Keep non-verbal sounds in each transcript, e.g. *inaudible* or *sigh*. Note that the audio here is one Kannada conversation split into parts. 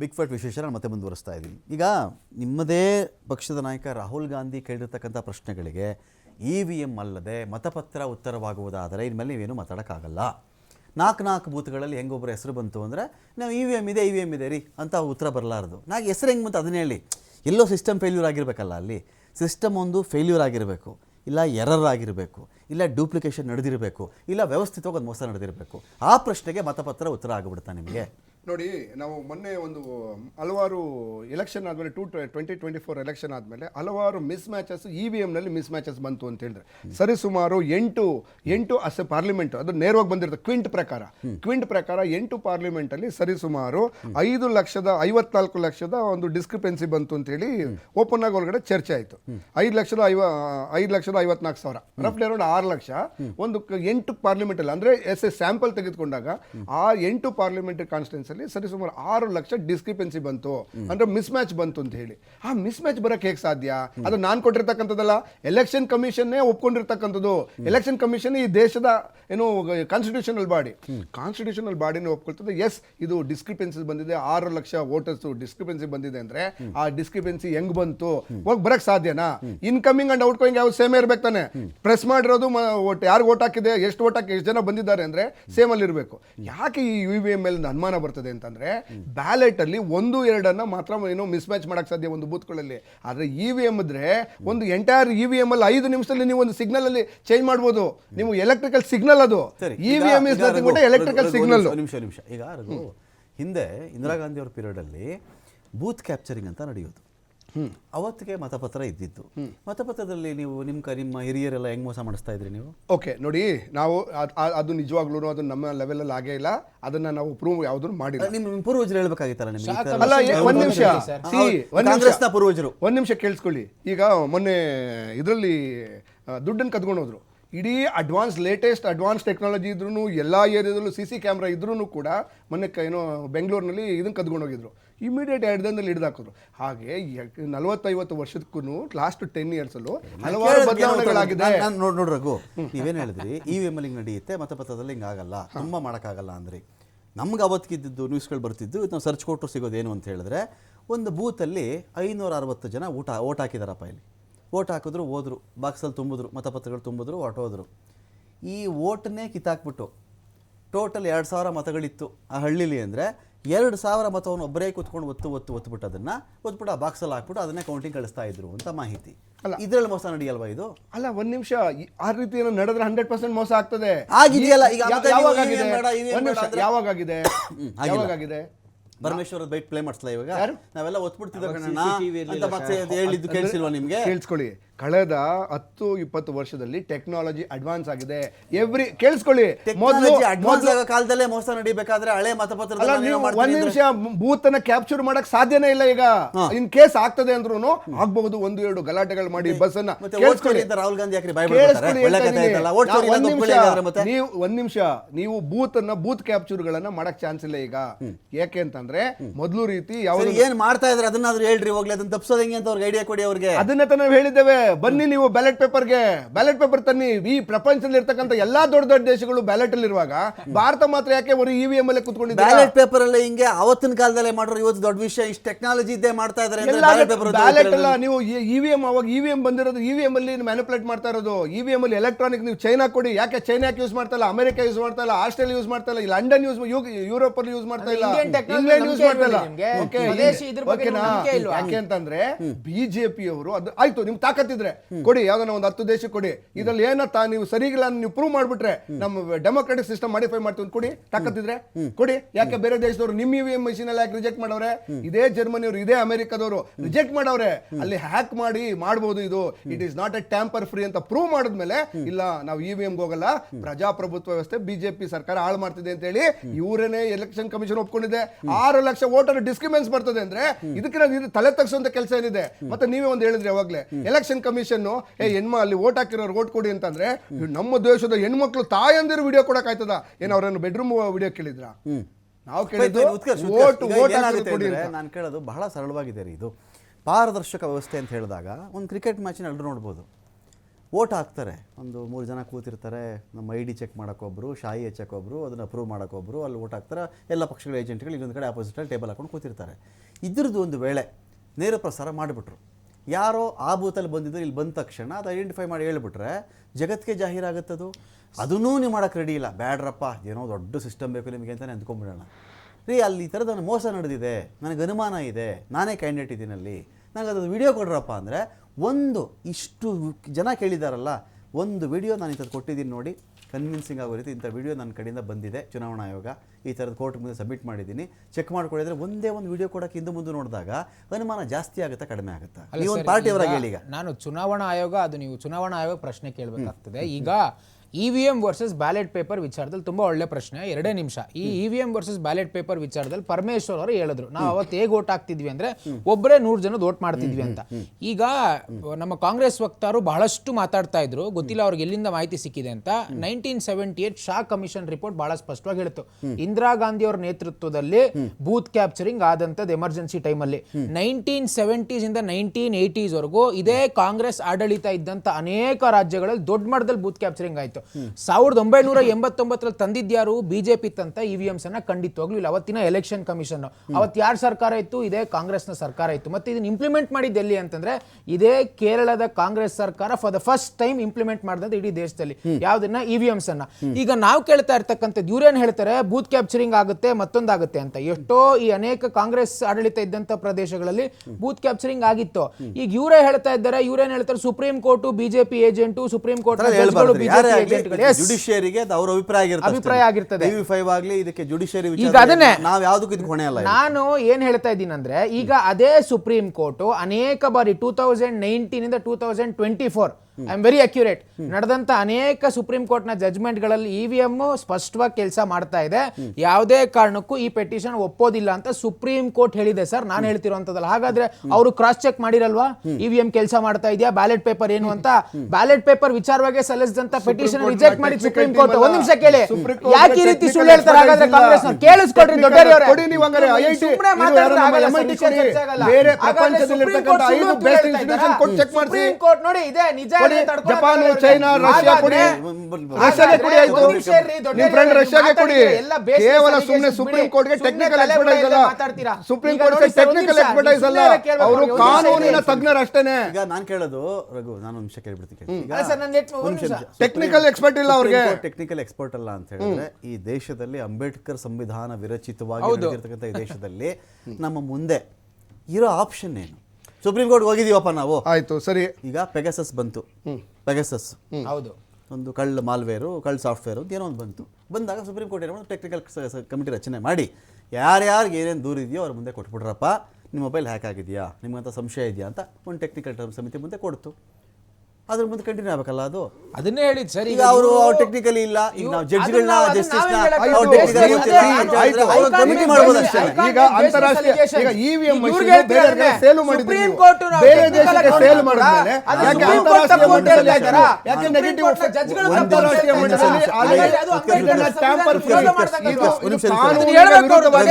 ಬಿಗ್ ಫೈಟ್ ವಿಶೇಷ ಮತ್ತೆ ಮುಂದುವರಿಸ್ತಾ ಇದ್ದೀನಿ ಈಗ ನಿಮ್ಮದೇ ಪಕ್ಷದ ನಾಯಕ ರಾಹುಲ್ ಗಾಂಧಿ ಕೇಳಿರ್ತಕ್ಕಂಥ ಪ್ರಶ್ನೆಗಳಿಗೆ ಇ ವಿ ಎಂ ಅಲ್ಲದೆ ಮತಪತ್ರ ಉತ್ತರವಾಗುವುದಾದರೆ ಇನ್ಮೇಲೆ ನೀವೇನು ಮಾತಾಡೋಕ್ಕಾಗಲ್ಲ. ನಾಲ್ಕು ನಾಲ್ಕು ಬೂತ್ಗಳಲ್ಲಿ ಹೆಂಗೊಬ್ಬರ ಹೆಸರು ಬಂತು ಅಂದರೆ ನಾವು ಇ ವಿ ಎಂ ಇದೆ, ಇ ವಿ ಎಂ ಇದೆ ರೀ ಅಂತ ಉತ್ತರ ಬರಲಾರದು. ನಾಗ ಹೆಸರು ಹೆಂಗೆ ಬಂತು ಅದನ್ನೇ ಹೇಳಿ. ಎಲ್ಲೋ ಸಿಸ್ಟಮ್ ಫೇಲ್ಯೂರ್ ಆಗಿರಬೇಕಲ್ಲ ಅಲ್ಲಿ. ಸಿಸ್ಟಮ್ ಒಂದು ಫೇಲ್ಯೂರ್ ಆಗಿರಬೇಕು. ಇಲ್ಲ ಎರರ್ ಆಗಿರಬೇಕು. ಇಲ್ಲ ಡೂಪ್ಲಿಕೇಶನ್ ನಡೆದಿರಬೇಕು. ಇಲ್ಲ ವ್ಯವಸ್ಥಿತವಾಗಿ ಒಂದು ಮೋಸ ನಡೆದಿರಬೇಕು. ಆ ಪ್ರಶ್ನೆಗೆ ಮತಪತ್ರ ಉತ್ತರ ಆಗಿಬಿಡುತ್ತಾ ನಿಮಗೆ? ನೋಡಿ ನಾವು ಮೊನ್ನೆ ಒಂದು ಹಲವಾರು ಎಲೆಕ್ಷನ್ ಆದಮೇಲೆ two twenty twenty four election ಆದಮೇಲೆ ಹಲವಾರು ಮಿಸ್ ಮ್ಯಾಚಸ್ ಇ ವಿ ಎಮ್ನಲ್ಲಿ ಮಿಸ್ ಮ್ಯಾಚಸ್ ಬಂತು ಅಂತ ಹೇಳಿದ್ರೆ. ಸರಿ ಸುಮಾರು ಎಂಟು ಎಂಟು ಅಸ್ ಪಾರ್ಲಿಮೆಂಟ್ ಅದು ನೇರವಾಗಿ ಬಂದಿರುತ್ತೆ ಕ್ವಿಂಟ್ ಪ್ರಕಾರ. ಕ್ವಿಂಟ್ ಪ್ರಕಾರ ಎಂಟು ಪಾರ್ಲಿಮೆಂಟಲ್ಲಿ ಸರಿ ಸುಮಾರು ಐದು ಲಕ್ಷದ ಐವತ್ನಾಲ್ಕು ಲಕ್ಷದ ಒಂದು ಡಿಸ್ಕ್ರಿಪೆನ್ಸಿ ಬಂತು ಅಂತ ಹೇಳಿ ಓಪನ್ ಆಗಿ ಒಳಗಡೆ ಚರ್ಚೆ ಆಯಿತು. ಐದು ಲಕ್ಷದ ಐವ ಐದು ಲಕ್ಷದ ಐವತ್ನಾಲ್ಕು ಸಾವಿರ. ರಫ್ಲಿ ಅರೌಂಡ್ ಆರು ಲಕ್ಷ. ಒಂದು ಎಂಟು ಪಾರ್ಲಿಮೆಂಟಲ್ಲಿ ಅಂದರೆ ಎಸ್ ಎಸ್ ಸ್ಯಾಂಪಲ್ ತೆಗೆದುಕೊಂಡಾಗ ಆ ಎಂಟು ಪಾರ್ಲಿಮೆಂಟ್ ಕಾನ್ಸ್ಟಿಟ್ಯೂನ್ಸಲ್ಲಿ ಸರಿ ಸುಮಾರು ಆರು ಲಕ್ಷ ಡಿಸ್ಕ್ರಿಪೆನ್ಸಿ ಬಂತು. ಅಂದ್ರೆ ಮಿಸ್ ಮ್ಯಾಚ್ ಬಂತು ಅಂತ ಹೇಳಿ. ಆ ಮಿಸ್ ಮ್ಯಾಚ್ ಬರಕ್ಕೆ ಹೇಗೆ ಸಾಧ್ಯ? ಅದು ನಾನು ಕೊಟ್ಟಿರ್ತಕ್ಕಂಥದ್ದಲ್ಲ ಎಲೆಕ್ಷನ್ ಕಮಿಷನ್ನೇ ಒಪ್ಕೊಂಡಿರ್ತಕ್ಕಂಥದ್ದು. ಎಲೆಕ್ಷನ್ ಕಮಿಷನ್ ಈ ದೇಶದ ಏನು ಕಾನ್ಸ್ಟಿಟ್ಯೂಷನಲ್ ಬಾಡಿ ಕಾನ್ಸ್ಟಿಟ್ಯೂಷನಲ್ ಬಾಡಿನೇ ಒಪ್ಕೊಳ್ತದೆ. ಎಸ್ ಇದು ಡಿಸ್ಕ್ರಿಪೆನ್ಸಿ ಬಂದಿದೆ. ಆರು ಲಕ್ಷ ವೋಟರ್ಸ್ ಡಿಸ್ಕ್ರಿಪೆನ್ಸಿ ಬಂದಿದೆ ಅಂದ್ರೆ ಆ ಡಿಸ್ಕ್ರಿಪೆನ್ಸಿ ಹೆಂಗ್ ಬಂತು? ಹೋಗಿ ಬರಕ್ ಸಾಧ್ಯನಾ? ಇನ್ಕಮಿಂಗ್ ಅಂಡ್ ಔಟ್ ಗೋಯಿಂಗ್ ಯಾವ ಸೇಮ್ ಇರ್ಬೇಕು ತಾನೆ. ಪ್ರೆಸ್ ಮಾಡಿರೋದು ಯಾರು ವೋಟ್ ಹಾಕಿದೆ, ಎಷ್ಟು ಓಟ್ ಹಾಕಿ, ಎಷ್ಟು ಜನ ಬಂದಿದ್ದಾರೆ ಅಂದ್ರೆ ಸೇಮ್ ಅಲ್ಲಿ ಇರಬೇಕು ಯಾಕೆ ಈ ಯು ವಿ ಅನುಮಾನ ಬರ್ತದೆ? ಅಂತಂದ್ರೆ ಬ್ಯಾಲೆಟ್ ಅಲ್ಲಿ ಒಂದು ಎರಡನ್ನ ಮಾತ್ರ ಏನು ಮಿಸ್ ಮ್ಯಾಚ್ ಮಾಡಕ್ ಸಾಧ್ಯ ಒಂದು ಬೂತ್ಗಳಲ್ಲಿ. ಆದ್ರೆ ಇ ವಿ ಎಂ ಇದ್ರೆ ಒಂದು ಎಂಟೈರ್ ಇ ವಿ ಎಂ ಅಲ್ಲಿ ಐದು ನಿಮಿಷದಲ್ಲಿ ನೀವು ಒಂದು ಸಿಗ್ನಲ್ ಅಲ್ಲಿ ಚೇಂಜ್ ಮಾಡ್ಬೋದು. ನೀವು ಎಲೆಕ್ಟ್ರಿಕಲ್ ಸಿಗ್ನಲ್ ಅದು. E V M is nothing but electrical signal ನಿಮಿಷ ನಿಮಿಷ. ಈಗ ಹಿಂದೆ ಇಂದಿರಾ ಗಾಂಧಿ ಅವ್ರ ಪೀರಿಯಡಲ್ಲಿ ಬೂತ್ ಕ್ಯಾಪ್ಚರಿಂಗ್ ಅಂತ ನಡೆಯೋದು. ಅವತ್ತಿಗೆ ಮತಪತ್ರ ಇದ್ದಿದ್ದು. ಮತಪತ್ರದಲ್ಲಿ ನೀವು ನಿಮ್ಮ ನಿಮ್ಮ ಹಿರಿಯರೆಲ್ಲ ಹೆಂಗ್ ಮೋಸ ಮಾಡಿಸ್ತಾ ಇದ್ರಿ ನೀವು? ಓಕೆ ನೋಡಿ ನಾವು ಅದ್- ನಿಜವಾಗ್ಲೂ ಅದು ನಮ್ಮ ಲೆವೆಲ್ ಅಲ್ಲಿ ಆಗೇ ಇಲ್ಲ. ಅದನ್ನ ನಾವು ಪ್ರೂವ್ ಯಾವ್ದು ಮಾಡಿಲ್ಲ. ನಿಮ್ಮ ಪೂರ್ವಜರು ಹೇಳ್ಬೇಕಾಗಿತ್ತಲ್ಲ ನಿಮಗೆ ಅಲ್ಲ ಒಂದ್ ನಿಮಿಷ. ಕಾಂಗ್ರೆಸ್ನ ಪೂರ್ವಜರು. ಒಂದ್ ನಿಮಿಷ ಕೇಳಿಸ್ಕೊಳ್ಳಿ. ಈಗ ಮೊನ್ನೆ ಇದರಲ್ಲಿ ದುಡ್ಡನ್ನು ಕದ್ಕೊಂಡು ಹೋದ್ರು. ಇಡೀ ಅಡ್ವಾನ್ಸ್ ಲೇಟೆಸ್ಟ್ ಅಡ್ವಾನ್ಸ್ ಟೆಕ್ನಾಲಜಿ ಇದ್ರೂ ಎಲ್ಲ ಏರಿಯಾದಲ್ಲೂ ಸಿ ಸಿ ಕ್ಯಾಮ್ರಾ ಇದ್ರೂ ಕೂಡ ಮೊನ್ನೆ ಕ- ಏನೋ ಬೆಂಗಳೂರಿನಲ್ಲಿ ಇದನ್ನು ಕದ್ಕೊಂಡು ಹೋಗಿದ್ರು. ಇಮಿಡಿಯೇಟ್ ಎರಡು ದಿನದಲ್ಲಿ ಹಿಡಿದಾಕಿದ್ರು ಹಾಗೆ ನಲವತ್ತೈವತ್ತು ವರ್ಷಕ್ಕೂ ಲಾಸ್ಟ್ ಟೆನ್ ಇಯರ್ಸಲ್ಲೂ ಹಲವಾರು ಬದಲಾವಣೆಗಳಾಗಿದೆ. ನೋಡಿ ನೋಡ್ರಿ ರಘು ನೀವೇನು ಹೇಳಿದ್ರಿ? ಇ ವಿ ಎಂ ಹಿಂಗೆ ನಡೆಯುತ್ತೆ ಮತಪತ್ರದಲ್ಲಿ ಹಿಂಗೆ ಆಗಲ್ಲ. ತುಂಬ ಮಾಡೋಕ್ಕಾಗಲ್ಲ ಅಂದ್ರಿ. ನಮ್ಗೆ ಅವತ್ತಿಗಿದ್ದು ನ್ಯೂಸ್ಗಳು ಬರ್ತಿದ್ದು ನಾವು ಸರ್ಚ್ ಕೊಟ್ಟರು ಸಿಗೋದೇನು ಅಂತ ಹೇಳಿದ್ರೆ ಒಂದು ಬೂತಲ್ಲಿ ಐನೂರ ಅರವತ್ತು ಜನ ಊಟ ಓಟ್ ಹಾಕಿದಾರಪ್ಪ ಇಲ್ಲಿ. ಓಟ್ ಹಾಕಿದ್ರು ಹೋದ್ರು. ಬಾಕ್ಸಲ್ಲಿ ತುಂಬಿದ್ರು ಮತಪತ್ರಗಳು ತುಂಬಿದ್ರು ಹೊರಟೋದ್ರು ಈ ಓಟನ್ನೇ ಕಿತ್ತಾಕ್ಬಿಟ್ಟು ಟೋಟಲ್ ಎರಡು ಸಾವಿರ ಮತಗಳಿತ್ತು ಆ ಹಳ್ಳಿಲಿ ಅಂದರೆ ಎರಡು ಸಾವಿರ ಮತವನ್ನು ಒಬ್ಬರೇ ಕೂತ್ಕೊಂಡು ಒತ್ತು ಒತ್ತು ಒತ್ತುಬಿಟ್ಟು ಅದನ್ನು ಒತ್ಬಿಟ್ಟು ಆ ಬಾಕ್ಸಲ್ಲಿ ಹಾಕ್ಬಿಟ್ಟು ಅದನ್ನೇ ಕೌಂಟಿಂಗ್ ಕಳಿಸ್ತಾ ಇದ್ರು ಅಂತ ಮಾಹಿತಿ. ಅಲ್ಲ. ಇದರಲ್ಲಿ ಮೋಸ ನಡೆಯಲ್ವಾ ಇದು? ಅಲ್ಲ ಒಂದ್ ನಿಮಿಷ. ಈ- ಆ ರೀತಿ ಏನೋ ನಡೆದ್ರೆ ಹಂಡ್ರೆಡ್ ಪರ್ಸೆಂಟ್ ಮೋಸ ಆಗ್ತದೆ. ಆಗಿದೆಯಲ್ಲ, ಈಗ ಯಾ- ಮತ್ತೆ ನೀವು ಯಾವಾಗ EVM ಆಗಿದೆ? ಬೇಡ, EVM ಒಂದ್ ನಿಮಿಷ, ಬೇಡ ಅಂದ್ರೆ- ಯಾವಾಗ ಆಗಿದೆ? *coughs* ಹ್ಮ್, ಆಗಿಲ್ಲ. ಯಾವಾಗ ಆಗಿದೆ? ಪರಮೇಶ್ವರದ ಬೈಟ್ ಪ್ಲೇ ಮಾಡಿಸ್ಲಾ ಇವಾಗ? ಯಾರು? ನಾವೆಲ್ಲ ಒತ್ಬಿಡ್ತಿದ್ದ ಇರ್ಲಿಲ್ಲ ಅಂತ ಹೇಳಿದ್ದು ಕೇಳಿಸಿಲ್ವಾ ನಿಮ್ಗೆ? ಕೇಳಿಸ್ಕೊಳ್ಳಿ. ಕಳೆದ ಹತ್ತು ಇಪ್ಪತ್ತು ವರ್ಷದಲ್ಲಿ ಟೆಕ್ನಾಲಜಿ ಅಡ್ವಾನ್ಸ್ ಆಗಿದೆ. ಎವ್ರಿ ಕೇಳಿಸ್ಕೊಳ್ಳಿ. ಮೊದಲು ಕಾಲದಲ್ಲೇ ಮೋಸ ನಡಿಬೇಕಾದ್ರೆ ಹಳೆ ಮತಪತ್ರ ಒಂದ್ ನಿಮಿಷ ಬೂತ್ ಅನ್ನ ಕ್ಯಾಪ್ಚರ್ ಮಾಡಕ್ ಸಾಧ್ಯನೇ ಇಲ್ಲ ಈಗ. ಇನ್ ಕೇಸ್ ಆಗ್ತದೆ ಅಂದ್ರೂ ಆಗ್ಬಹುದು ಒಂದು ಎರಡು ಗಲಾಟೆಗಳು ಮಾಡಿ ಬಸ್ ಅನ್ನ ರಾಹುಲ್ ಗಾಂಧಿ ನೀವು ಒಂದ್ ನಿಮಿಷ ನೀವು ಬೂತ್ ಅನ್ನ ಬೂತ್ ಕ್ಯಾಪ್ಚರ್ ಗಳನ್ನ ಮಾಡಕ್ ಚಾನ್ಸ್ ಇಲ್ಲ ಈಗ. ಯಾಕೆ ಅಂತಂದ್ರೆ ಮೊದಲು ರೀತಿ ಯಾವ ಸರಿ, ಏನ್ ಮಾಡ್ತಾ ಇದ್ರೆ? ಅದನ್ನಾದ್ರೂ ಹೇಳ್ರಿ ಹೋಗ್ಲಿ. ಅದನ್ನ ತಪ್ಸೋದಂಗೆ ಹೆಂಗೆ ಅಂತ ಅವ್ರಿಗೆ ಐಡಿಯಾ ಕೊಡಿ ಅವ್ರಿಗೆ. ಅದನ್ನ ತಾನೇ ಹೇಳಿದ್ದೇವೆ. ಬನ್ನಿ ನೀವು ಬ್ಯಾಲೆಟ್ ಪೇಪರ್ಗೆ ಬ್ಯಾಲೆಟ್ ಪೇಪರ್ ತನ್ನಿ. ಈ ಪ್ರಪಂಚದಲ್ಲಿ ಇರ್ತಕ್ಕಂಥ ಎಲ್ಲಾ ದೊಡ್ಡ ದೊಡ್ಡ ದೇಶಗಳು ಬ್ಯಾಲೆಟ್ ಅಲ್ಲಿ ಇರುವಾಗ ಭಾರತ ಮಾತ್ರ ಯಾಕೆ ಬರೀ ಇ ವಿ ಎಂ ಅಲ್ಲೇ ಕುತ್ಕೊಂಡಿದ್ದಾರೆ? ಬ್ಯಾಲೆಟ್ ಪೇಪರ್ ಅಲ್ಲಿ ಹಿಂಗೆ ಅವತ್ತಿನ ಕಾಲದಲ್ಲೇ ಮಾಡ್ರು ಇವತ್ತು ದೊಡ್ಡ ವಿಷಯ ಇಷ್ಟು ಟೆಕ್ನಾಲಜಿ ಇದ್ದೇ ಮಾಡ್ತಾ ಇದಾರೆ ಬ್ಯಾಲೆಟ್ ಅಲ್ಲ ನೀವು ಇ ವಿ ಎಂ ಅವಾಗ ಇ ವಿ ಎಂ ಬಂದಿರೋದು ಇ ವಿ ಎಂ ಅಲ್ಲಿ ಮ್ಯಾನುಪುಲೇಟ್ ಮಾಡ್ತಾ ಇರೋದು. ಇ ವಿ ಎಂ ಅಲ್ಲಿ ಎಲೆಕ್ಟ್ರಾನಿಕ್ ನೀವು ಚೈನಾ ಕೊಡಿ ಯಾಕೆ ಚೈನಾ ಯೂಸ್ ಮಾಡ್ತಾ ಇಲ್ಲ? ಅಮೆರಿಕಾ ಯೂಸ್ ಮಾಡ್ತಾ ಇಲ್ಲ ಆಸ್ಟ್ರೇಲಿಯಾ ಯೂಸ್ ಮಾಡ್ತಾ ಇಲ್ಲ ಲಂಡನ್ ಯೂಸ್ ಯುರೋಪ್ ಅಲ್ಲಿ ಯೂಸ್ ಮಾಡ್ತಾ ಇಲ್ಲ ಇಂಗ್ಲೆಂಡ್ ಯೂಸ್ ಮಾಡ್ತಾ ಇಲ್ಲ? ಓಕೆ? ಯಾಕೆ ಅಂತಂದ್ರೆ ಬಿಜೆಪಿ ಅವರು ಅದು ಆಯ್ತು ನಿಮ್ ತಾಕತ್ತಿದ್ರೆ ಕೊಡಿ, ಯಾವ್ದಾನ ಒಂದು ಹತ್ತು ದೇಶ ಕೊಡಿ. ಇದ್ರಲ್ಲಿ ಏನತ್ತ ನೀವು ಸರಿಗಿಲ್ಲ ಅಂತ ನೀವು ಪ್ರೂವ್ ಮಾಡ್ಬಿಟ್ರೆ ನಮ್ಮ ಡೆಮೋಕ್ರೆಟಿಕ್ ಸಿಸ್ಟಮ್ ಮಾಡಿಫೈ ಮಾಡ್ತೀವಿ ಕೊಡಿ, ತಾಕತ್ತಿದ್ರೆ ಕೊಡಿ. ಯಾಕೆ ಬೇರೆ ದೇಶದವರು ನಿಮ್ಮ ಇ ವಿ ಎಂ ಅಲ್ಲಿ ಯಾಕೆ ರಿಜೆಕ್ಟ್ ಮಾಡವ್ರೆ? ಇದೇ ಜರ್ಮನಿಯವರು, ಇದೇ ಅಮೆರಿಕದವರು ರಿಜೆಕ್ಟ್ ಮಾಡವ್ರೆ. ಅಲ್ಲಿ ಹ್ಯಾಕ್ ಮಾಡಿ ಮಾಡಬಹುದು ಇದು. It is not a tamper free ಅಂತ ಪ್ರೂವ್ ಮಾಡಿದ್ಮೇಲೆ, ಇಲ್ಲ, ನಾವು ಇ ವಿ ಎಂ ಹೋಗಲ್ಲ. ಪ್ರಜಾಪ್ರಭುತ್ವ ವ್ಯವಸ್ಥೆ ಬಿಜೆಪಿ ಸರ್ಕಾರ ಹಾಳು ಮಾಡ್ತಿದೆ ಅಂತ ಹೇಳಿ ಇವರೇನೆ ಎಲೆಕ್ಷನ್ ಕಮಿಷನ್ ಒಪ್ಕೊಂಡಿದೆ. ಆರು ಲಕ್ಷ ವೋಟರ್ ಡಿಸ್ಕ್ರಿಮೆನ್ಸ್ ಬರ್ತದೆ ಅಂದ್ರೆ ಇದಕ್ಕೆ ನಾವು ತಲೆ ತಗ್ಸುವಂತ ಕೆಲಸ ಏನಿದೆ? ಮತ್ತೆ ನೀವೇ ಒಂದು ಹೇಳಿದ್ರೆ ಯಾವಾಗಲೇ. ಎಲೆಕ್ಷನ್ ಕಮಿಷನ್ ಏ ಹೆಣ್ಮ ಅಲ್ಲಿ ಓಟ್ ಹಾಕಿರೋರು ಓಟ್ ಕೊಡಿ ಅಂತಂದ್ರೆ ನಮ್ಮ ದೇಶದ ಹೆಣ್ಮಕ್ಳು ತಾಯಂದಿರು ವಿಡಿಯೋ ಕೊಡಕ್ ಆಯ್ತದ ಏನ್ ಅವ್ರನ್ನು ಬೆಡ್ರೂಮ್ ವಿಡಿಯೋ ಕೇಳಿದ್ರ? ನಾವು ಅಂದ್ರೆ ನಾನು ಕೇಳೋದು ಬಹಳ ಸರಳವಾಗಿದೆ ರೀ ಇದು. ಪಾರದರ್ಶಕ ವ್ಯವಸ್ಥೆ ಅಂತ ಹೇಳಿದಾಗ ಒಂದು ಕ್ರಿಕೆಟ್ ಮ್ಯಾಚಿನ ಎಲ್ಲರೂ ನೋಡ್ಬೋದು. ಓಟ್ ಹಾಕ್ತಾರೆ. ಒಂದು ಮೂರು ಜನ ಕೂತಿರ್ತಾರೆ. ನಮ್ಮ ಐ ಡಿ ಚೆಕ್ ಮಾಡೋಕ್ಕೊಬ್ರು ಶಾಯಿ ಹೆಚ್ಚಕ್ಕೊಬ್ರು ಅದನ್ನು ಅಪ್ರೂವ್ ಮಾಡೋಕ್ಕೊಬ್ರು ಅಲ್ಲಿ ಓಟ್ ಹಾಕ್ತಾರೆ. ಎಲ್ಲ ಪಕ್ಷಗಳ ಏಜೆಂಟ್ಗಳು ಇನ್ನೊಂದು ಕಡೆ ಆಪೋಸಿಟಲ್ಲಿ ಟೇಬಲ್ ಹಾಕೊಂಡು ಕೂತಿರ್ತಾರೆ. ಇದ್ರದ್ದು ಒಂದು ವೇಳೆ ನೇರ ಪ್ರಸಾರ ಮಾಡಿಬಿಟ್ರು. ಯಾರೋ ಆ ಬೂತಲ್ಲಿ ಬಂದಿದ್ದು ಇಲ್ಲಿ ಬಂದ ತಕ್ಷಣ ಅದು ಐಡೆಂಟಿಫೈ ಮಾಡಿ ಹೇಳ್ಬಿಟ್ರೆ, ಜಗತ್ತಿಗೆ ಜಾಹೀರಾಗುತ್ತದು? ಅದನ್ನೂ ನೀವು ಮಾಡೋಕ್ಕೆ ರೆಡಿ ಇಲ್ಲ. ಬ್ಯಾಡ್ರಪ್ಪ, ಏನೋ ದೊಡ್ಡ ಸಿಸ್ಟಮ್ ಬೇಕು ನಿಮಗೆ ಅಂತಲೇ ಅಂದ್ಕೊಂಬಿಡೋಣ ರೀ, ಅಲ್ಲಿ ಈ ಥರದ ಮೋಸ ನಡೆದಿದೆ, ನನಗೆ ಅನುಮಾನ ಇದೆ, ನಾನೇ ಕ್ಯಾಂಡಿಡೇಟ್ ಇದ್ದೀನಲ್ಲಿ ನನಗೆ ಅದು ವಿಡಿಯೋ ಕೊಡ್ರಪ್ಪ ಅಂದರೆ, ಒಂದು ಇಷ್ಟು ಜನ ಕೇಳಿದಾರಲ್ಲ, ಒಂದು ವಿಡಿಯೋ ನಾನು ಇಂಥದ್ದು ಕೊಟ್ಟಿದ್ದೀನಿ ನೋಡಿ. ಕನ್ವಿನ್ಸಿಂಗ್ ಆಗೋ ರೀತಿ ಇಂಥ ವಿಡಿಯೋ ನನ್ನ ಕಡೆಯಿಂದ ಬಂದಿದೆ. ಚುನಾವಣಾ ಆಯೋಗ. ಈ ಥರದ ಕೋರ್ಟ್ ಮುಂದೆ ಸಬ್ಮಿಟ್ ಮಾಡಿದ್ದೀನಿ. ಚೆಕ್ ಮಾಡ್ಕೊಳ್ಳಿದ್ರೆ ಒಂದೇ ಒಂದು ವಿಡಿಯೋ ಕೊಡೋಕೆ ಹಿಂದೆ ಮುಂದೆ ನೋಡಿದಾಗ ಅನುಮಾನ ಜಾಸ್ತಿ ಆಗುತ್ತಾ ಕಡಿಮೆ ಆಗುತ್ತಾ? ನೀವು ಒಂದು ಪಾರ್ಟಿಯವರಾಗಿ ಹೇಳಿ ಈಗ. ನಾನು ಚುನಾವಣಾ ಆಯೋಗ ಅದು ನೀವು ಚುನಾವಣಾ ಆಯೋಗ ಪ್ರಶ್ನೆ ಕೇಳಬೇಕಾಗ್ತದೆ. ಈಗ E V M versus ballot paper ವಿಚಾರದಲ್ಲಿ ತುಂಬಾ ಒಳ್ಳೆ ಪ್ರಶ್ನೆ ಎರಡೇ ನಿಮಿಷ. ಈ E V M versus ballot paper ವಿಚಾರದಲ್ಲಿ ಪರಮೇಶ್ವರ್ ಅವರು ಹೇಳಿದ್ರು. ನಾವು ಅವತ್ತು ಹೇಗೆ ಓಟ್ ಹಾಕ್ತಿದ್ವಿ ಅಂದ್ರೆ ಒಬ್ಬರೇ ನೂರು ಜನದ ಓಟ್ ಮಾಡ್ತಿದ್ವಿ ಅಂತ. ಈಗ ನಮ್ಮ ಕಾಂಗ್ರೆಸ್ ವಕ್ತಾರು ಬಹಳಷ್ಟು ಮಾತಾಡ್ತಾ ಇದ್ರು. ಗೊತ್ತಿಲ್ಲ ಅವ್ರಿಗೆ ಎಲ್ಲಿಂದ ಮಾಹಿತಿ ಸಿಕ್ಕಿದೆ ಅಂತ. Nineteen seventy eight Shah commission report ಬಹಳ ಸ್ಪಷ್ಟವಾಗಿ ಹೇಳ್ತು. ಇಂದಿರಾ ಗಾಂಧಿ ಅವರ ನೇತೃತ್ವದಲ್ಲಿ ಬೂತ್ ಕ್ಯಾಪ್ಚರಿಂಗ್ ಆದಂಥದ್ದು ಎಮರ್ಜೆನ್ಸಿ ಟೈಮಲ್ಲಿ ನೈನ್ಟೀನ್ ಸೆವೆಂಟೀಸ್ ಇಂದ ನೈನ್ಟೀನ್ ಏಟೀಸ್ ವರೆಗೂ ಇದೇ ಕಾಂಗ್ರೆಸ್ ಆಡಳಿತ ಇದ್ದಂತ ಅನೇಕ ರಾಜ್ಯಗಳಲ್ಲಿ ದೊಡ್ಡ ಮಟ್ಟದಲ್ಲಿ ಬೂತ್ ಕ್ಯಾಪ್ಚರಿಂಗ್ ಆಯ್ತು. ಸಾವಿರದ ಒಂಬೈನೂರ ಎಂಬತ್ತೊಂಬತ್ತರಲ್ಲಿ ತಂದಿದ್ಯಾರು ಬಿಜೆಪಿ ತಂತ ಇವಿಎಂಸ್ ಅನ್ನ ಖಂಡಿತವಾಗ್ಲೂ ಇಲ್ಲ. ಅವತ್ತಿನ ಎಲೆಕ್ಷನ್ ಕಮಿಷನ್ ಅವತ್ತು ಯಾರ ಸರ್ಕಾರ ಇತ್ತು? ಇದೇ ಕಾಂಗ್ರೆಸ್ನ ಸರ್ಕಾರ ಇತ್ತು. ಮತ್ತೆ ಇದನ್ನ ಇಂಪ್ಲಿಮೆಂಟ್ ಮಾಡಿದ್ದು ಎಲ್ಲಿ ಅಂತಂದ್ರೆ ಇದೇ ಕೇರಳದ ಕಾಂಗ್ರೆಸ್ ಸರ್ಕಾರ for the first time implement ಮಾಡಿದಂತ ಇಡೀ ದೇಶದಲ್ಲಿ. ಯಾವ್ದನ್ನ? ಇವಿಎಂಸ್ ಅನ್ನ. ಈಗ ನಾವು ಕೇಳ್ತಾ ಇರ್ತಕ್ಕಂಥದ್ದು ಇವ್ರೇನ್ ಹೇಳ್ತಾರೆ? ಬೂತ್ ಕ್ಯಾಪ್ಚರಿಂಗ್ ಆಗುತ್ತೆ ಮತ್ತೊಂದಾಗುತ್ತೆ ಅಂತ. ಎಷ್ಟೋ ಈ ಅನೇಕ ಕಾಂಗ್ರೆಸ್ ಆಡಳಿತ ಇದ್ದಂತ ಪ್ರದೇಶಗಳಲ್ಲಿ ಬೂತ್ ಕ್ಯಾಪ್ಚರಿಂಗ್ ಆಗಿತ್ತು. ಈಗ ಇವರೇ ಹೇಳ್ತಾ ಇದ್ದಾರೆ ಇವ್ರೇನ್ ಹೇಳ್ತಾರೆ? Supreme court BJP agent supreme court BJP ಏಜೆಂಟ್ಗಳು. ಜುಡಿಷಿಯರಿಗೆ ಅದು ಅವ್ರ ಅಭಿಪ್ರಾಯ ಅಭಿಪ್ರಾಯ ಆಗಿರ್ತದೆ. ಫೈವ್ ಆಗಲಿ ಇದಕ್ಕೆ ಜುಡಿಷಿಯರಿ ಈಗ ಅದನ್ನೇ ನಾವು ಯಾವುದಕ್ಕೂ ಇದಕ್ಕೆ ಹೊಣೆ ಅಲ್ಲ ನಾನು ಏನ್ ಹೇಳ್ತಾ ಇದ್ದೀನಿ ಅಂದ್ರೆ ಈಗ ಅದೇ ಸುಪ್ರೀಂ ಕೋರ್ಟ್ ಅನೇಕ ಬಾರಿ ಟೂ ತೌಸಂಡ್ ನೈನ್ಟೀನ್ ಇಂದ two thousand twenty four I am very accurate ನಡೆದಂತ ಅನೇಕ ಸುಪ್ರೀಂ ಕೋರ್ಟ್ನ ಜಜ್ಮೆಂಟ್ಗಳಲ್ಲಿ ಇವಿಎಂ ಸ್ಪಷ್ಟವಾಗಿ ಕೆಲಸ ಮಾಡ್ತಾ ಇದೆ. ಯಾವುದೇ ಕಾರಣಕ್ಕೂ ಈ ಪೆಟಿಷನ್ ಒಪ್ಪೋದಿಲ್ಲ ಅಂತ ಸುಪ್ರೀಂ ಕೋರ್ಟ್ ಹೇಳಿದೆ ಸರ್. ನಾನು ಹೇಳ್ತಿರುವಂತದಲ್ಲ ಹಾಗಾದ್ರೆ ಅವರು ಕ್ರಾಸ್ ಚೆಕ್ ಮಾಡಿರಲ್ವಾ? ಇವಿಎಂ ಕೆಲಸ ಮಾಡ್ತಾ ಇದೆಯಾ? ಬ್ಯಾಲೆಟ್ ಪೇಪರ್ ಏನು ಅಂತ? ಬ್ಯಾಲೆಟ್ ಪೇಪರ್ ವಿಚಾರವಾಗಿ ಸಲ್ಲಿಸಿದಂತ ಪೆಟಿಷನ್ ರಿಜೆಕ್ಟ್ ಮಾಡಿ ಸುಪ್ರೀಂ ಕೋರ್ಟ್ ಒಂದ್ ನಿಮಿಷ ಕೇಳಿ. ಯಾಕೆ ಈ ರೀತಿ ಸುಳ್ಳು ಹೇಳ್ತಾರೆ? ಹಾಗಾದ್ರೆ ಕಾಂಗ್ರೆಸ್. ಕೇಳಿಸ್ಕೊಡ್ರಿ ದೊಡ್ಡವರೇ. ಸುಪ್ರೀಂ ಕೋರ್ಟ್ ನೋಡಿ ಇದೆ ನಿಜ ಕೊಡಿ. ಜಪಾನ್, ಚೈನಾ, ರಷ್ಯಾ ಕೊಡಿ. ರಷ್ಯಾಗೆ ಕೊಡಿ ಆಯ್ತು. ನಿಮ್ ಫ್ರೆಂಡ್ ರಷ್ಯಾಗೆ ಕೊಡಿ. ಕೇವಲ ಸುಮ್ಮನೆ ಸುಪ್ರೀಂ ಕೋರ್ಟ್ಗೆ ಟೆಕ್ನಿಕಲ್ ಎಕ್ಸ್ಪರ್ಟೈಸ್ ಅಲ್ಲ. ಮಾತಾಡ್ತೀರಾ. ಸುಪ್ರೀಂ ಕೋರ್ಟ್ ಕೋರ್ಟ್ಗೆ ಟೆಕ್ನಿಕಲ್ ಎಕ್ಸ್ಪರ್ಟೈಸ್ ಅಲ್ಲ. ಅವರು ಕಾನೂನಿನ ತಜ್ಞರು ಅಷ್ಟೇನೆ. ಈಗ ನಾನು ಕೇಳೋದು ರಘು ನಾನು ಒಂದು ನಿಮಿಷ ಕೇಳ್ಬಿಡ್ತೀನಿ ಟೆಕ್ನಿಕಲ್ ಎಕ್ಸ್ಪರ್ಟ್ ಇಲ್ಲ ಅವ್ರಿಗೆ. ಟೆಕ್ನಿಕಲ್ ಎಕ್ಸ್ಪರ್ಟ್ ಅಲ್ಲ ಅಂತ ಹೇಳಿದ್ರೆ ಈ ದೇಶದಲ್ಲಿ ಅಂಬೇಡ್ಕರ್ ಸಂವಿಧಾನ ವಿರಚಿತವಾಗಿ ಈ ದೇಶದಲ್ಲಿ ನಮ್ಮ ಮುಂದೆ ಇರೋ ಆಪ್ಷನ್ ಏನು? ಸುಪ್ರೀಂ ಕೋರ್ಟ್ ಹೋಗಿದೀವಪ್ಪ ನಾವು. ಆಯ್ತು ಸರಿ. ಈಗ ಪೆಗಸಸ್ ಬಂತು. ಪೆಗಸಸ್ ಹೌದು. ಒಂದು ಕಳ್ಳ ಮಾಲ್ವೇರು ಕಳ್ಳ ಸಾಫ್ಟ್ವೇರು ಅಂತ ಏನೋ ಒಂದು ಬಂತು. ಬಂದಾಗ ಸುಪ್ರೀಂ ಕೋರ್ಟ್ ಏನೋ ಟೆಕ್ನಿಕಲ್ ಕಮಿಟಿ ರಚನೆ ಮಾಡಿ ಯಾರ್ಯಾರಿಗೆ ಏನೇನು ದೂರ ಇದೆಯೋ ಅವ್ರ ಮುಂದೆ ಕೊಟ್ಬಿಟ್ರಪ್ಪ ನಿಮ್ಮ ಮೊಬೈಲ್ ಹ್ಯಾಕ್ ಆಗಿದೆಯಾ? ನಿಮಗಂತ ಸಂಶಯ ಇದೆಯಾ ಅಂತ ಒಂದು ಟೆಕ್ನಿಕಲ್ ಟರ್ಮ್ ಸಮಿತಿ ಮುಂದೆ ಕೊಡ್ತು. ಅದ್ರ ಮುಂದೆ ಕಂಟಿನ್ಯೂ ಆಗಬೇಕಲ್ಲ ಅದು? ಅದನ್ನೇ ಹೇಳಿದ್ ಸರ್ ಈಗ ಅವರು ಟೆಕ್ನಿಕಲಿ ಇಲ್ಲ. ಈಗ ನಾವು ಜಡ್ಜ್ಗಳನ್ನ ಜಸ್ಟಿಸ್ನ ಅವ್ರು ಆಯ್ತು, ಗೊತ್ತಿಲ್ಲ ಆಯ್ತು, ಅವ್ರು ಕಮಿಟಿ ಮಾಡ್ಬೋದು ಅಷ್ಟೇ. ಈಗ ಅಂತಾರಾಷ್ಟ್ರೀಯ. ಈಗ ಇವಿಎಂ ಸೇಲ್ ಮಾಡಿದ್ರು ಸುಪ್ರೀಂ ನೀವು. ಬೇರೆ ದೇಶಕ್ಕೆ ಸೇಲ್ ಮಾಡಿದ್ಮೇಲೆ ಯಾಕೆ ಅಂತಾರಾಷ್ಟ್ರೀಯ ಮಟ್ಟದಲ್ಲಿ ಇದ್ದಾರಾ? ಯಾಕೆ ನೆಗೆಟಿವ್ ಅಂತಾರಾಷ್ಟ್ರೀಯ ಮಟ್ಟದಲ್ಲಿ ಆಲ್ರೆಡಿ ಇದನ್ನ ಫ್ರೀ ಮಾಡ್ತಕ್ಕಂಥದ್ದು. ಇದು ಒಂದು ನಿಮಿಷ ಇದು ಕಾನೂನಿನ ವಿರುದ್ಧವಾಗಿ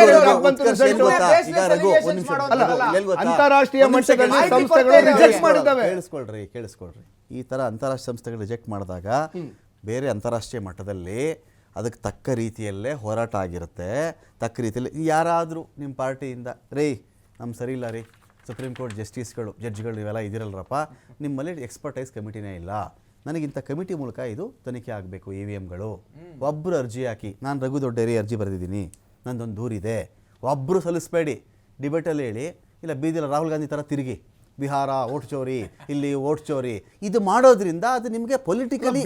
ನಿಮಿಷ ಅಲ್ಲ, ಅಂತಾರಾಷ್ಟ್ರೀಯ ಮಟ್ಟದಲ್ಲಿ ಸಂಸ್ಥೆಗಳು ರಿಜೆಕ್ಟ್ ಮಾಡಿದ್ದಾವೆ ಕೇಳಿಸ್ಕೊಳ್ರಿ ಕೇಳಿಸ್ಕೊಳ್ರಿ ಈ ಥರ ಅಂತಾರಾಷ್ಟ್ರೀಯ ಸಂಸ್ಥೆಗಳು ರಿಜೆಕ್ಟ್ ಮಾಡಿದಾಗ ಬೇರೆ ಅಂತಾರಾಷ್ಟ್ರೀಯ ಮಟ್ಟದಲ್ಲಿ ಅದಕ್ಕೆ ತಕ್ಕ ರೀತಿಯಲ್ಲೇ ಹೋರಾಟ ಆಗಿರುತ್ತೆ. ತಕ್ಕ ರೀತಿಯಲ್ಲಿ ಯಾರಾದರೂ ನಿಮ್ಮ ಪಾರ್ಟಿಯಿಂದ ರೇ ನಮ್ಮ ಸರಿ ಇಲ್ಲ ರೀ ಸುಪ್ರೀಂ ಕೋರ್ಟ್ ಜಸ್ಟಿಸ್ಗಳು ಜಡ್ಜ್ಗಳು ಇವೆಲ್ಲ ಇದಿರಲ್ರಪ್ಪ ನಿಮ್ಮಲ್ಲಿ ಎಕ್ಸ್ಪರ್ಟೈಸ್ ಕಮಿಟಿನೇ ಇಲ್ಲ. ನನಗಿಂತ ಕಮಿಟಿ ಮೂಲಕ ಇದು ತನಿಖೆ ಆಗಬೇಕು ಇ ವಿ ಎಮ್ಗಳು ಒಬ್ಬರು ಅರ್ಜಿ ಹಾಕಿ ನಾನು ರಘು ದೊಡ್ಡೇರಿ ಅರ್ಜಿ ಬರೆದಿದ್ದೀನಿ ನಂದೊಂದು ದೂರಿದೆ ಒಬ್ಬರು ಸಲ್ಲಿಸ್ಬೇಡಿ ಡಿಬೇಟಲ್ಲಿ ಹೇಳಿ ಇಲ್ಲ ಬೀದಿಲ್ಲ ರಾಹುಲ್ ಗಾಂಧಿ ಥರ ತಿರುಗಿ. ಬಿಹಾರ ಓಟ್ ಚೋರಿ ಇಲ್ಲಿ ಓಟ್ ಚೋರಿ ಇದು ಮಾಡೋದ್ರಿಂದ ಅದು ನಿಮಗೆ ಪೊಲಿಟಿಕಲಿ?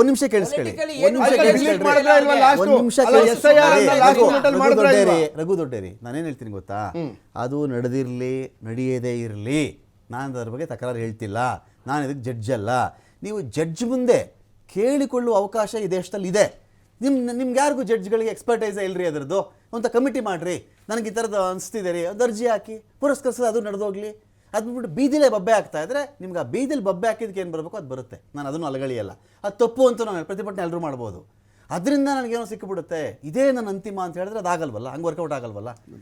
ಒಂದು ನಿಮಿಷ ಕೇಳಿಸ್ಕೊಳ್ಳಿ. Politically ಒಂದು ನಿಮಿಷ ಒಂದ್ ನಿಮಿಷ ದೊಡ್ಡೇರಿ? ರಘು ದೊಡ್ಡೇರಿ ನಾನೇನು ಹೇಳ್ತೀನಿ ಗೊತ್ತಾ? ಅದು ನಡೆದಿರಲಿ ನಡೆಯದೇ ಇರಲಿ. ನಾನು ಅದ್ರ ಬಗ್ಗೆ ತಕರಾರು ಹೇಳ್ತಿಲ್ಲ. ನಾನು ಇದಕ್ಕೆ ಜಡ್ಜ್ ಅಲ್ಲ. ನೀವು ಜಡ್ಜ್ ಮುಂದೆ ಕೇಳಿಕೊಳ್ಳುವ ಅವಕಾಶ ಈ ದೇಶದಲ್ಲಿ ಇದೆ ನಿಮ್ಮ ನಿಮ್ಗೆ ಯಾರಿಗೂ ಜಡ್ಜ್ಗಳಿಗೆ ಎಕ್ಸ್ಪರ್ಟೈಸ್ ರೀ ಅದರದ್ದು? ಅಂತ ಕಮಿಟಿ ಮಾಡಿರಿ. ನನಗೆ ಈ ಥರದ್ದು ಅನಿಸ್ತಿದೆ ರೀ. ಒಂದು ಅರ್ಜಿ ಹಾಕಿ ಪುರಸ್ಕರಿಸೋದು ಅದು ನಡೆದೋಗ್ಲಿ. ಅದು ಬಿಟ್ಬಿಟ್ಟು ಬೀದಿಲೇ ಬಬ್ಬೆ ಆಗ್ತಾ ಇದ್ರೆ ನಿಮ್ಗೆ ಆ ಬೀದಿಲಿ ಬಬ್ಬೆ ಹಾಕಿದ್ದಕ್ಕೆ ಏನು ಬರಬೇಕು? ಅದು ಬರುತ್ತೆ. ನಾನು ಅದನ್ನು ಅಲಗಳಿಯಲ್ಲ. ಅದು ತಪ್ಪು ಅಂತ ನಾನು ಪ್ರತಿಭಟನೆ ಎಲ್ಲರೂ ಮಾಡ್ಬೋದು. ಅದರಿಂದ ನನಗೇನೋ ಸಿಕ್ಕಿಬಿಡುತ್ತೆ. ಇದೇ ನನ್ನ ಅಂತಿಮ ಅಂತ ಹೇಳಿದ್ರೆ ಅದಾಗಲ್ವಲ್ಲ? ಹಂಗೆ ವರ್ಕೌಟ್ ಆಗಲ್ವಲ್ಲ?